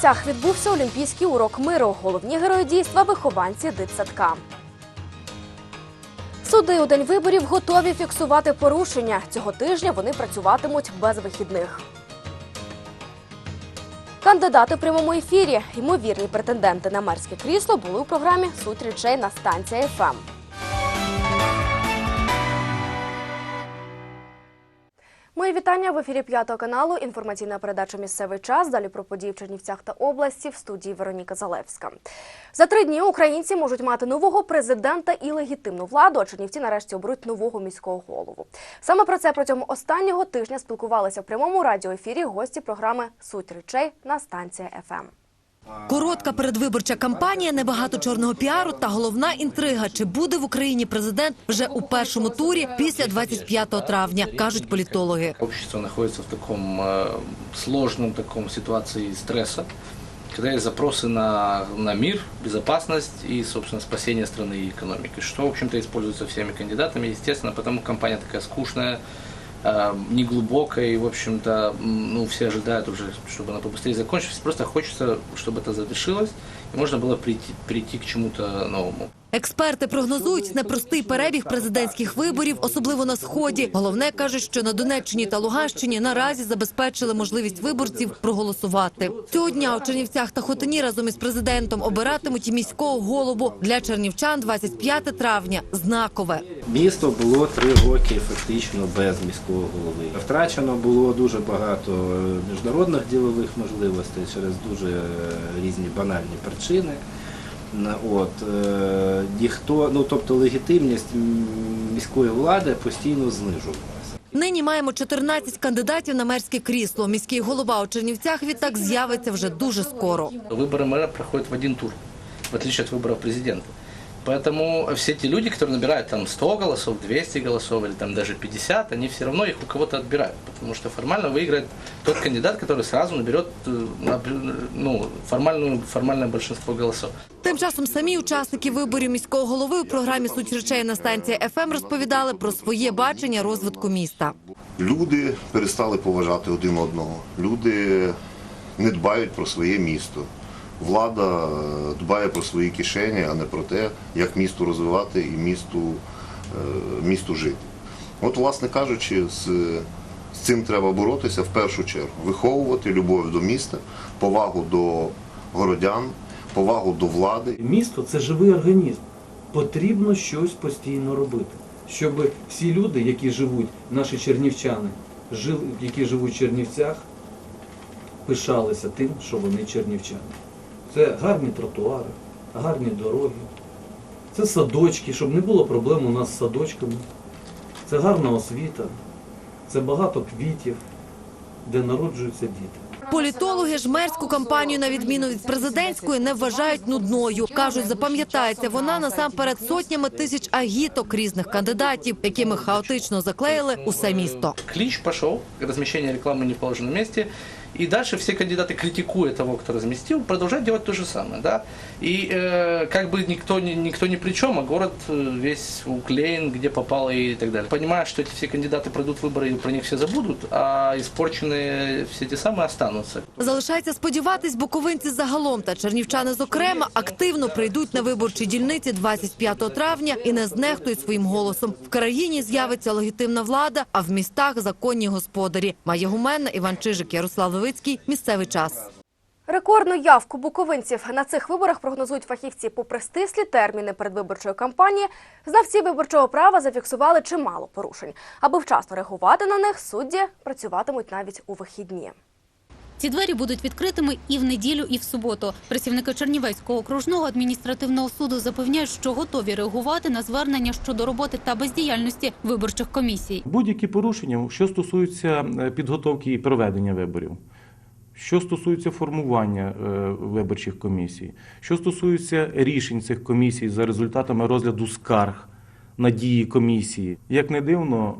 Чернівцях відбувся Олімпійський урок миру. Головні герої дійства вихованці дитсадка. Суди у день виборів готові фіксувати порушення. Цього тижня вони працюватимуть без вихідних. Кандидати в прямому ефірі, ймовірні претенденти на мерське крісло, були у програмі Суть речей на станція ФМ. Мої вітання в ефірі п'ятого каналу. Інформаційна передача Місцевий час. Далі про події в Чернівцях та області в студії Вероніка Залевська. За три дні українці можуть мати нового президента і легітимну владу. А Чернівці нарешті оберуть нового міського голову. Саме про це протягом останнього тижня спілкувалися в прямому радіоефірі гості програми Суть речей на станція ФМ. Коротка передвиборча кампанія, небагато чорного піару та головна інтрига, чи буде в Україні президент вже у першому турі після 25 травня, кажуть політологи. Общество находится в таком э, сложном таком ситуации стресса, когда есть запросы на, на мир, безопасность и, собственно, спасение страны и экономики, что, в общем-то, используется всеми кандидатами, естественно, потому компания такая скучная, э, неглубокая, и, в общем-то, м, ну, все ожидают уже, чтобы она побыстрее закончилась, просто хочется, чтобы это завершилось, и можно было прийти, прийти к чему-то новому. Експерти прогнозують непростий перебіг президентських виборів, особливо на сході. Головне кажуть, що на Донеччині та Луганщині наразі забезпечили можливість виборців проголосувати. Цього дня у Чернівцях та Хотині разом із президентом обиратимуть міського голову для чернівчан. 25 травня знакове. Місто було три роки фактично без міського голови. Втрачено було дуже багато міжнародних ділових можливостей через дуже е, різні банальні причини. На- От, е, ніхто, ну тобто легітимність м, міської влади постійно знижувалася. Нині маємо 14 кандидатів на мерське крісло. Міський голова у Чернівцях відтак з'явиться вже дуже скоро. Выборы мэра проходят в один тур, в отличие от выборов президента. Поэтому все те люди, которые набирают там 100 голосов, 200 голосов или там даже 50, они все равно их у кого-то отбирают. Потому что формально выиграет тот кандидат, который сразу наберет э, наб- ну, формальную, формальное большинство голосов. Тим часом самі учасники виборів міського голови у програмі «Суть речей» на станції ФМ розповідали про своє бачення розвитку міста. Люди перестали поважати один одного. Люди не дбають про своє місто. Влада е, дбає про свої кишені, а не про те, як місто розвивати і місту, е, місту жити. От, власне кажучи, з, з цим треба боротися в першу чергу. Виховувати любов до міста, повагу до городян, повагу до влади. Місто це живий організм. Потрібно щось постійно робити, щоб всі люди, які живуть, наші чернівчани, які живуть в Чернівцях, пишалися тим, що вони чернівчани. Це гарні тротуари, гарні дороги, це садочки, щоб не було проблем у нас з садочками. Це гарна освіта, це багато квітів, де народжуються діти. Політологи ж мерську кампанію, на відміну від президентської, не вважають нудною. Кажуть, запам'ятається вона насамперед сотнями тисяч агіток різних кандидатів, якими хаотично заклеїли усе місто. Клич пошел, размещение рекламы не в положенном месте, и дальше все кандидаты, критикуя того, кто разместил, продолжают делать то же самое. Да? И э, как бы никто, не- никто ни при чем, а город э, весь уклеен, где попало и так далее. Понимая, что эти все кандидаты пройдут выборы и про них все забудут, а испорченные все те самые останутся. Залишається сподіватись, буковинці загалом та чернівчани зокрема активно прийдуть на виборчі дільниці 25 травня і не знехтують своїм голосом. В країні з'явиться легітимна влада, а в містах законні господарі. Має гуменна Іван Чижик, Ярослав Левицький. Місцевий час. Рекордну явку буковинців на цих виборах прогнозують фахівці. Попри стислі терміни передвиборчої кампанії, знавці виборчого права зафіксували чимало порушень. Аби вчасно реагувати на них, судді працюватимуть навіть у вихідні. Ці двері будуть відкритими і в неділю, і в суботу. Працівники Чернівецького окружного адміністративного суду запевняють, що готові реагувати на звернення щодо роботи та бездіяльності виборчих комісій. Будь-які порушення, що стосуються е, підготовки і проведення виборів, що стосується формування е, виборчих комісій, що стосується рішень цих комісій за результатами розгляду скарг на дії комісії. Як не дивно,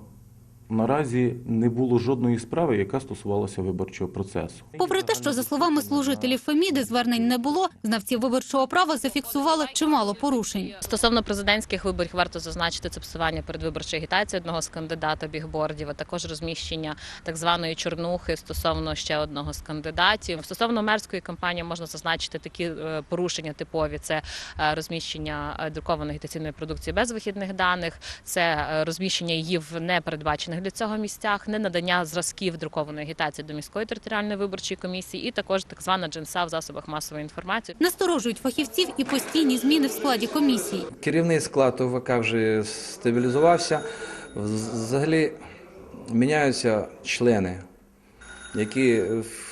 наразі не було жодної справи, яка стосувалася виборчого процесу. Попри те, що за словами служителів Феміди звернень не було, знавці виборчого права зафіксували чимало порушень. Стосовно президентських виборів варто зазначити це псування передвиборчої агітації одного з кандидата бігбордів, а також розміщення так званої чорнухи стосовно ще одного з кандидатів. Стосовно мерської кампанії можна зазначити такі е, порушення типові: це е, розміщення е, друкованої агітаційної продукції без вихідних даних, це розміщення її в непередбачених для цього місцях, не надання зразків друкованої агітації до міської територіальної виборчої комісії, і також так звана джинса в засобах масової інформації. Насторожують фахівців і постійні зміни в складі комісії. Керівний склад ОВК вже стабілізувався. Взагалі міняються члени, які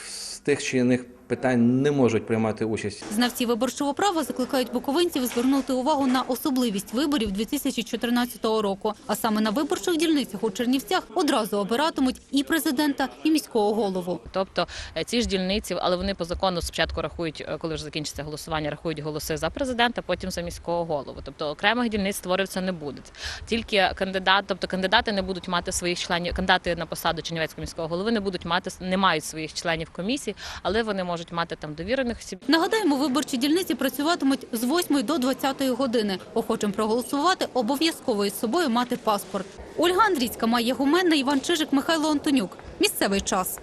з тих чи інших питань не можуть приймати участь. Знавці виборчого права закликають буковинців звернути увагу на особливість виборів 2014 року. А саме на виборчих дільницях у Чернівцях одразу обиратимуть і президента, і міського голову. Тобто е, ці ж дільниці, але вони по закону спочатку рахують, е, коли вже закінчиться голосування, рахують голоси за президента, потім за міського голову. Тобто окремих дільниць створюватися не буде. Тільки кандидат, тобто кандидати не будуть мати своїх членів, кандидати на посаду Чернівецького міського голови не будуть мати не мають своїх членів комісії, але вони можуть мати там довірених осіб. Нагадаємо, виборчі дільниці працюватимуть з 8 до 20 години. Охочим проголосувати обов'язково із собою мати паспорт. Ольга Андрійська, Майя Гуменна, Іван Чижик, Михайло Антонюк. Місцевий час.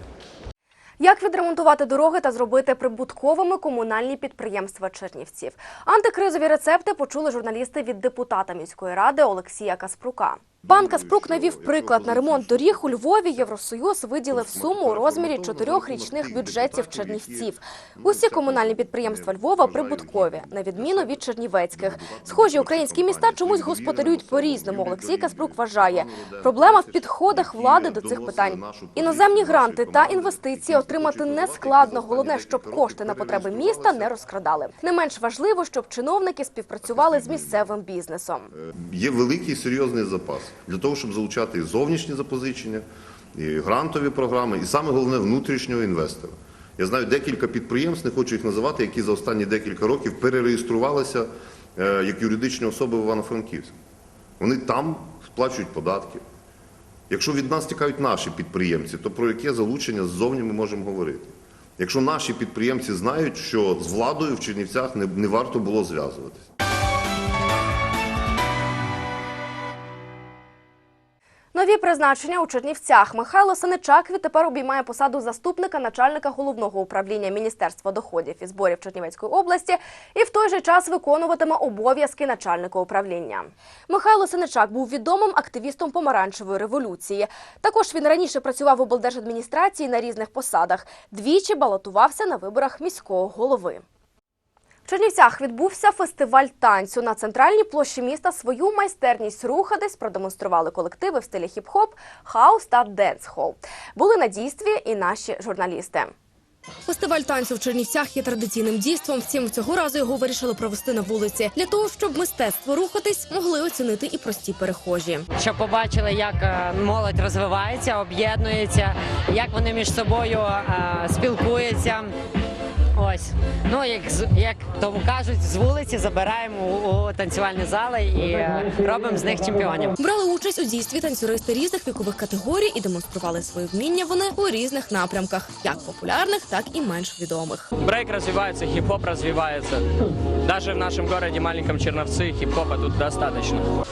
Як відремонтувати дороги та зробити прибутковими комунальні підприємства Чернівців? Антикризові рецепти почули журналісти від депутата міської ради Олексія Каспрука. Пан Каспрук навів приклад на ремонт доріг у Львові. Євросоюз виділив суму у розмірі чотирьох річних бюджетів Чернівців. Усі комунальні підприємства Львова прибуткові, на відміну від чернівецьких. Схожі українські міста чомусь господарюють по-різному. Олексій Каспрук вважає, проблема в підходах влади до цих питань. Іноземні гранти та інвестиції отримати не складно. Головне, щоб кошти на потреби міста не розкрадали. Не менш важливо, щоб чиновники співпрацювали з місцевим бізнесом. Є великий серйозний запас для того, щоб залучати і зовнішні запозичення, і грантові програми, і саме головне внутрішнього інвестора. Я знаю декілька підприємств, не хочу їх називати, які за останні декілька років перереєструвалися е, як юридичні особи в Івано-Франківську. Вони там сплачують податки. Якщо від нас тікають наші підприємці, то про яке залучення ззовні ми можемо говорити? Якщо наші підприємці знають, що з владою в Чернівцях не, не варто було зв'язуватися. Нові призначення у Чернівцях. Михайло Саничак відтепер обіймає посаду заступника начальника головного управління Міністерства доходів і зборів Чернівецької області і в той же час виконуватиме обов'язки начальника управління. Михайло Саничак був відомим активістом помаранчевої революції. Також він раніше працював в облдержадміністрації на різних посадах. Двічі балотувався на виборах міського голови. В Чернівцях відбувся фестиваль танцю. На центральній площі міста свою майстерність рухатись продемонстрували колективи в стилі хіп-хоп, хаус та денс-хол. Були на дійстві і наші журналісти. Фестиваль танцю в Чернівцях є традиційним дійством. Втім, цього разу його вирішили провести на вулиці для того, щоб мистецтво рухатись могли оцінити і прості перехожі. щоб побачили, як е, молодь розвивається, об'єднується, як вони між собою е, спілкуються. Ось ну як з- як тому кажуть, з вулиці забираємо у, у танцювальні зали і е, робимо з них чемпіонів. Брали участь у дійстві танцюристи різних вікових категорій і демонстрували свої вміння вони у різних напрямках, як популярних, так і менш відомих. Брейк развивается, хип-хоп развивается. Даже в нашем городе маленьком Черновцы хип-хопа тут достаточно.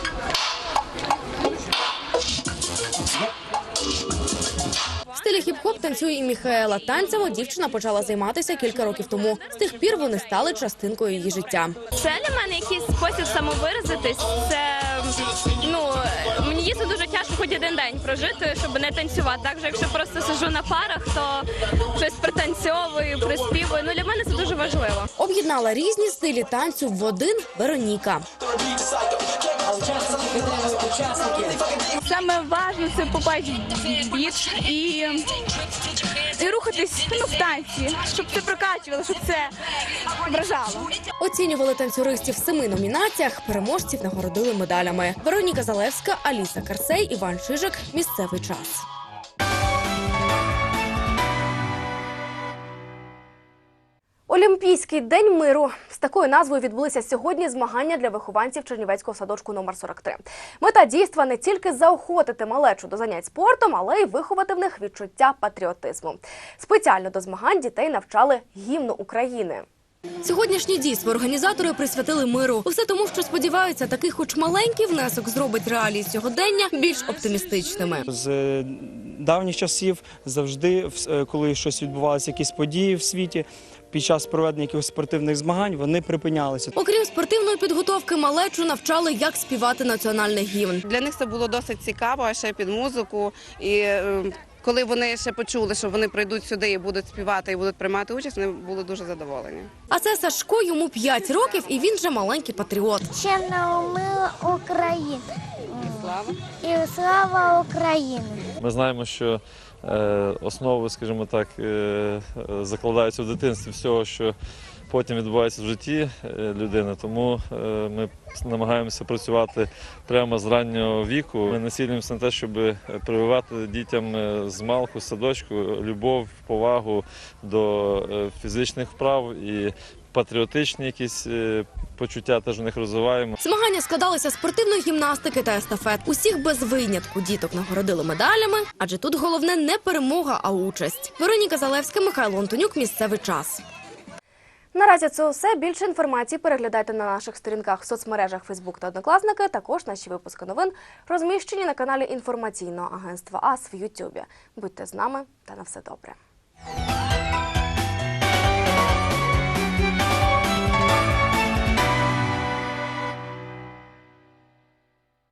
Хіп-хоп танцює і Міхаела. Танцями дівчина почала займатися кілька років тому. З тих пір вони стали частинкою її життя. Це для мене якийсь спосіб самовиразитись. Це ну мені дійсно дуже тяжко хоч один день прожити, щоб не танцювати. Так же, якщо просто сижу на парах, то щось пританцьовую, приспівую. Ну для мене це дуже важливо. Об'єднала різні стилі танцю в один Вероніка. Саме важливо це в біт і, і рухатись ну, в танці, щоб це прокачувало, щоб це вражало. Оцінювали танцюристів семи номінаціях. Переможців нагородили медалями. Вероніка Залевська, Аліса Карсей, Іван Чижик. Місцевий час. Олімпійці день миру з такою назвою відбулися сьогодні змагання для вихованців Чернівецького садочку номер 43. Мета дійства не тільки заохотити малечу до занять спортом, але й виховати в них відчуття патріотизму. Спеціально до змагань дітей навчали гімну України. Сьогоднішнє дійство організатори присвятили миру. Усе тому, що сподіваються, такий, хоч маленький внесок зробить реалії сьогодення більш оптимістичними. З е, давніх часів завжди, е, коли щось відбувалося, якісь події в світі, під час проведення якихось спортивних змагань вони припинялися. Окрім спортивної підготовки, малечу навчали, як співати національний гімн. Для них це було досить цікаво, а ще під музику. І е, коли вони ще почули, що вони прийдуть сюди і будуть співати і будуть приймати участь, вони були дуже задоволені. А це Сашко, йому 5 років, і він же маленький патріот. Ще мила Україна. Слава! І слава Україні! Ми знаємо, що е, основи, скажімо так, е, закладаються в дитинстві всього, що потім відбувається в житті е, людини. Тому е, ми намагаємося працювати прямо з раннього віку. Ми націлюємося на те, щоб прививати дітям е, з малку, садочку любов, повагу до е, фізичних вправ і патріотичні якісь е, почуття теж в них розвиваємо. Змагання складалися спортивної гімнастики та естафет. Усіх без винятку діток нагородили медалями, адже тут головне не перемога, а участь. Вероніка Залевська, Михайло Антонюк. Місцевий час. Наразі це все. Більше інформації переглядайте на наших сторінках в соцмережах Фейсбук та Однокласники. Також наші випуски новин розміщені на каналі інформаційного агентства АС в Ютубі. Будьте з нами та на все добре.